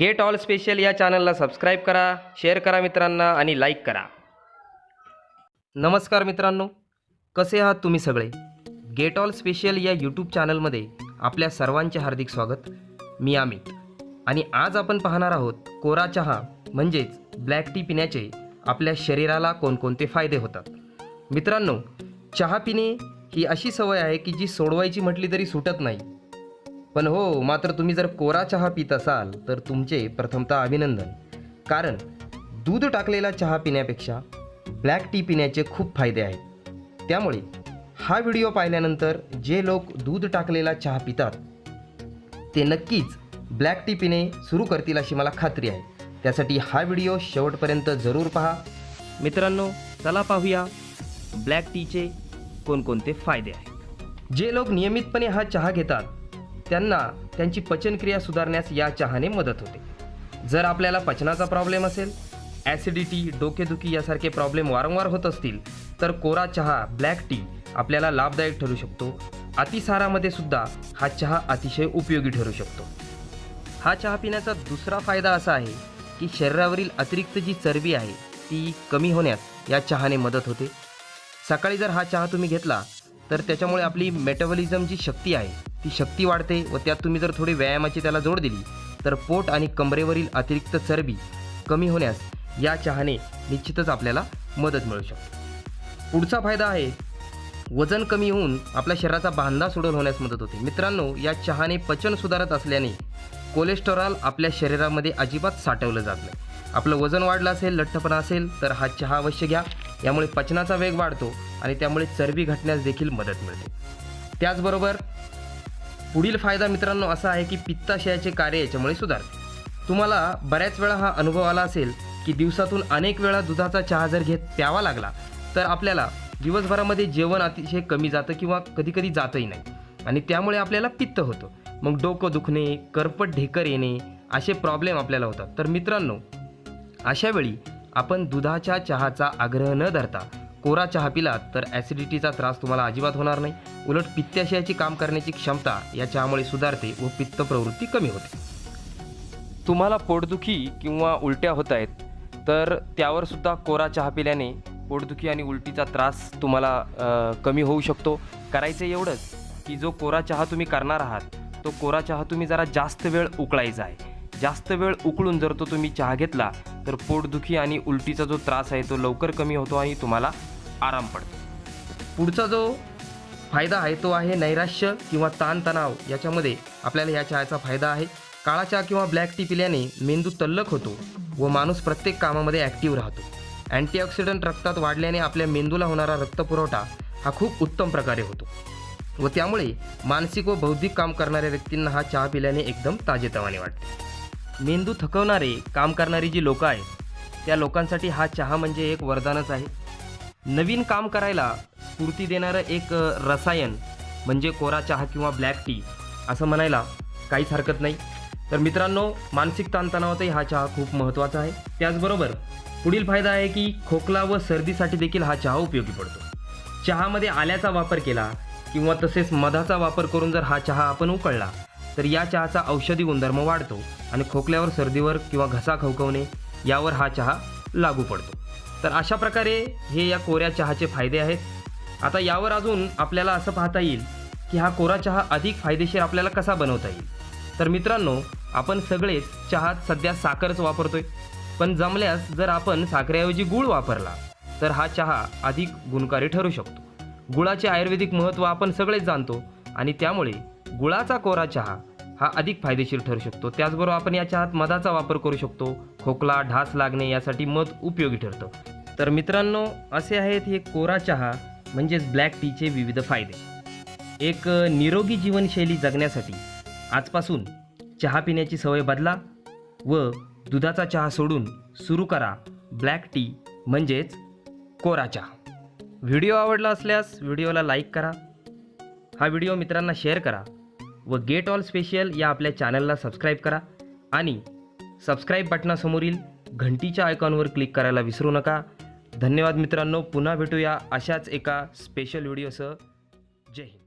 Gate all special या चॅनलला subscribe करा शेअर करा मित्रांना आणि लाईक करा. नमस्कार मित्रांनो कसे आहात तुम्ही सगळे? गेट ऑल स्पेशल या यूट्यूब चॅनलमध्ये आपल्या सर्वांचे हार्दिक स्वागत. मी अमित आणि आज आपण पाहणार आहोत कोरा चहा म्हणजेच ब्लॅक टी पिण्याचे आपल्या शरीराला कोणकोणते फायदे होतात. मित्रांनो चहा पिणे ही अशी सवय आहे की जी सोडवायची म्हटली तरी सुटत नाही. पण हो मात्र तुम्ही जर कोरा चहा पित असाल तर तुमचे प्रथमतः अभिनंदन. कारण दूध टाकलेला चहा पिण्यापेक्षा ब्लॅक टी पिण्याचे खूप फायदे आहेत. त्यामुळे हा व्हिडिओ पाहिल्यानंतर जे लोक दूध टाकलेला चहा पितात ते नक्कीच ब्लॅक टी पिणे सुरू करतील अशी मला खात्री आहे. त्यासाठी हा व्हिडिओ शेवटपर्यंत जरूर पहा. मित्रांनो चला पाहूया ब्लॅक टीचे कोणकोणते फायदे आहेत. जे लोक नियमितपणे हा चहा घेतात त्यांना त्यांची पचनक्रिया सुधारण्यास या चहाने मदत होते. जर आपल्याला पचनाचा प्रॉब्लेम असेल ॲसिडिटी डोकेदुखी यासारखे प्रॉब्लेम वारंवार होत असतील तर कोरा चहा ब्लॅक टी आपल्याला लाभदायक ठरू शकतो. अतिसारामध्ये सुद्धा हा चहा अतिशय उपयोगी ठरू शकतो. हा चहा पिण्याचा दुसरा फायदा असा आहे की शरीरावरील अतिरिक्त जी चरबी आहे ती कमी होण्यास या चहाने मदत होते. सकाळी जर हा चहा तुम्ही घेतला तर त्याच्यामुळे आपली मेटाबॉलिझम जी शक्ती आहे ती शक्ती वाढते व त्यात तुम्ही जर थोडी व्यायामाची त्याला जोड दिली तर पोट आणि कमरेवरील अतिरिक्त चरबी कमी होण्यास या चहाने निश्चितच आपल्याला मदत मिळू शकते. पुढचा फायदा आहे वजन कमी होऊन आपल्या शरीराचा बांधा सोडून होण्यास मदत होते. मित्रांनो या चहाने पचन सुधारत असल्याने कोलेस्टेरॉल आपल्या शरीरामध्ये अजिबात साठवलं जात नाही. आपलं वजन वाढलं असेल लठ्ठपणा असेल तर हा चहा अवश्य घ्या. यामुळे पचनाचा वेग वाढतो आणि त्यामुळे चरबी घटण्यास देखील मदत मिळते. त्याचबरोबर पुढील फायदा मित्रांनो असा आहे की पित्ताशयाचे कार्य याच्यामुळे सुधारते. तुम्हाला बऱ्याच वेळा हा अनुभव आला असेल की दिवसातून अनेक वेळा दुधाचा चहा जर घेत प्यावा लागला तर आपल्याला दिवसभरामध्ये जेवण अतिशय कमी जातं किंवा कधीकधी जातही नाही. आणि त्यामुळे आपल्याला पित्त होतं. मग डोकं दुखणे करपट ढेकर येणे असे प्रॉब्लेम आपल्याला होतात. तर मित्रांनो अशावेळी आपण दुधाच्या चहाचा आग्रह न धरता कोरा चहा पिलात तर ॲसिडिटीचा त्रास तुम्हाला अजिबात होणार नाही. उलट पित्ताशयाची काम करण्याची क्षमता या चहामुळे सुधारते व पित्त प्रवृत्ती कमी होते. तुम्हाला पोटदुखी किंवा उलट्या होत आहेत तर त्यावर सुद्धा कोरा चहा पिल्याने पोटदुखी आणि उलटीचा त्रास तुम्हाला कमी होऊ शकतो. करायचं एवढंच की जो कोरा चहा तुम्ही करणार आहात तो कोरा चहा तुम्ही जरा जास्त वेळ उकळायचा आहे. जास्त वेळ उकळून जर तो तुम्ही चहा घेतला तर पोटदुखी आणि उलटीचा जो त्रास आहे तो लवकर कमी होतो आणि तुम्हाला आराम पडतो. पुढचा जो फायदा आहे तो आहे नैराश्य किंवा ताणतणाव. याच्यामध्ये आपल्याला या चहाचा फायदा आहे. काळा चहा किंवा ब्लॅक टी पिल्याने मेंदू तल्लक होतो व माणूस प्रत्येक कामामध्ये ॲक्टिव्ह राहतो. अँटीऑक्सिडंट रक्तात वाढल्याने आपल्या मेंदूला होणारा रक्तपुरवठा हा खूप उत्तम प्रकारे होतो. व त्यामुळे मानसिक व बौद्धिक काम करणाऱ्या व्यक्तींना हा चहा पिल्याने एकदम ताजेतवाने वाटते. मेंदू थकवणारे काम करणारी जी लोकं आहेत त्या लोकांसाठी हा चहा म्हणजे एक वरदानच आहे. नवीन काम करायला स्फूर्ती देणारं एक रसायन म्हणजे कोरा चहा किंवा ब्लॅक टी असं म्हणायला काहीच हरकत नाही. तर मित्रांनो मानसिक ताणतणावातही हा चहा खूप महत्त्वाचा आहे. त्याचबरोबर पुढील फायदा आहे की खोकला व सर्दीसाठी देखील हा चहा उपयोगी पडतो. चहामध्ये आल्याचा वापर केला किंवा तसेच मधाचा वापर करून जर हा चहा आपण उकळला तर या चहाचा औषधी गुणधर्म वाढतो आणि खोकल्यावर सर्दीवर किंवा घसा खवखवणे यावर हा चहा लागू पडतो. तर अशा प्रकारे हे या कोऱ्या चहाचे फायदे आहेत. आता यावर अजून आपल्याला असं पाहता येईल की हा कोरा चहा अधिक फायदेशीर आपल्याला कसा बनवता येईल. तर मित्रांनो आपण सगळेच चहात सध्या साखरच वापरतोय. पण जमल्यास जर आपण साखरेऐवजी गूळ वापरला तर हा चहा अधिक गुणकारी ठरू शकतो. गुळाचे आयुर्वेदिक महत्त्व आपण सगळेच जाणतो आणि त्यामुळे गुळाचा कोरा चहा हा अधिक फायदेशीर ठरू शकतो. त्याचबरोबर आपण या चहात मधाचा वापर करू शकतो. खोकला ढास लागणे यासाठी मध उपयोगी ठरतं. तर मित्रांनो असे आहेत हे कोरा चहा म्हणजेच ब्लॅक टीचे विविध फायदे. एक निरोगी जीवनशैली जगण्यासाठी आजपासून चहा पिण्याची सवय बदला व दुधाचा चहा सोडून सुरू करा ब्लॅक टी म्हणजेच कोरा चहा. व्हिडिओ आवडला असल्यास व्हिडिओला लाईक करा हा व्हिडिओ मित्रांना शेअर करा व गेट ऑल स्पेशल या आपल्या चॅनलला सबस्क्राईब करा आणि सबस्क्राईब बटनासमोरील घंटीच्या आयकॉनवर क्लिक करायला विसरू नका. धन्यवाद मित्रांनो पुन्हा भेटूया अशाच एका स्पेशल व्हिडिओसह जय हिंद.